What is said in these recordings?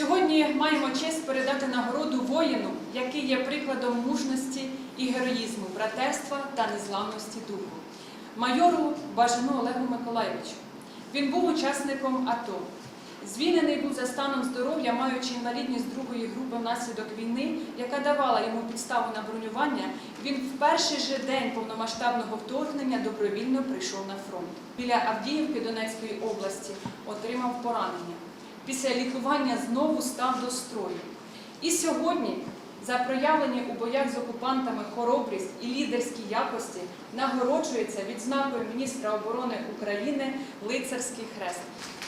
Сьогодні маємо честь передати нагороду воїну, який є прикладом мужності і героїзму, братерства та незламності духу, майору Бажану Олегу Миколайовичу. Він був учасником АТО. Звільнений був за станом здоров'я, маючи інвалідність другої групи внаслідок війни, яка давала йому підставу на бронювання. Він в перший же день повномасштабного вторгнення добровільно прийшов на фронт. Біля Авдіївки Донецької області отримав поранення. Після лікування знову став до строю. І сьогодні за проявлені у боях з окупантами хоробрість і лідерські якості нагороджується відзнакою міністра оборони України лицарський хрест.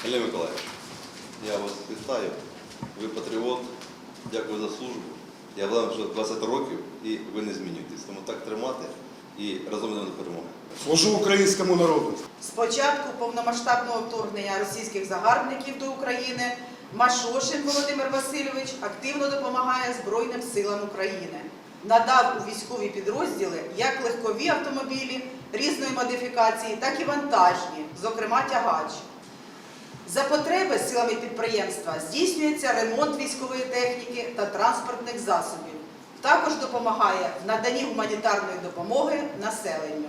Олег Миколаївич, я вас вітаю. Ви патріот, дякую за службу. Я вам вже 20 років і ви не змінюєтесь. Тому так тримати і разом йдемо до перемоги. Служу українському народу. З початку повномасштабного вторгнення російських загарбників до України Машошин Володимир Васильович активно допомагає Збройним силам України. Надав у військові підрозділи як легкові автомобілі різної модифікації, так і вантажні, зокрема тягач. За потреби силами підприємства здійснюється ремонт військової техніки та транспортних засобів. Також допомагає в наданні гуманітарної допомоги населенню.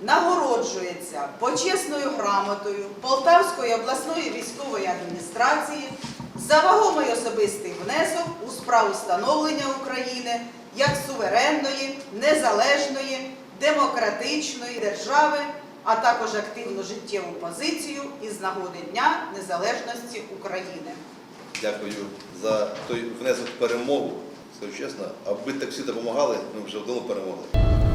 Нагороджується почесною грамотою Полтавської обласної військової адміністрації за вагомий особистий внесок у справу становлення України як суверенної, незалежної, демократичної держави, а також активну життєву позицію із нагоди Дня Незалежності України. Дякую за той внесок перемогу. Скажу чесно, аби таксі допомагали, ми вже вдома перемогли.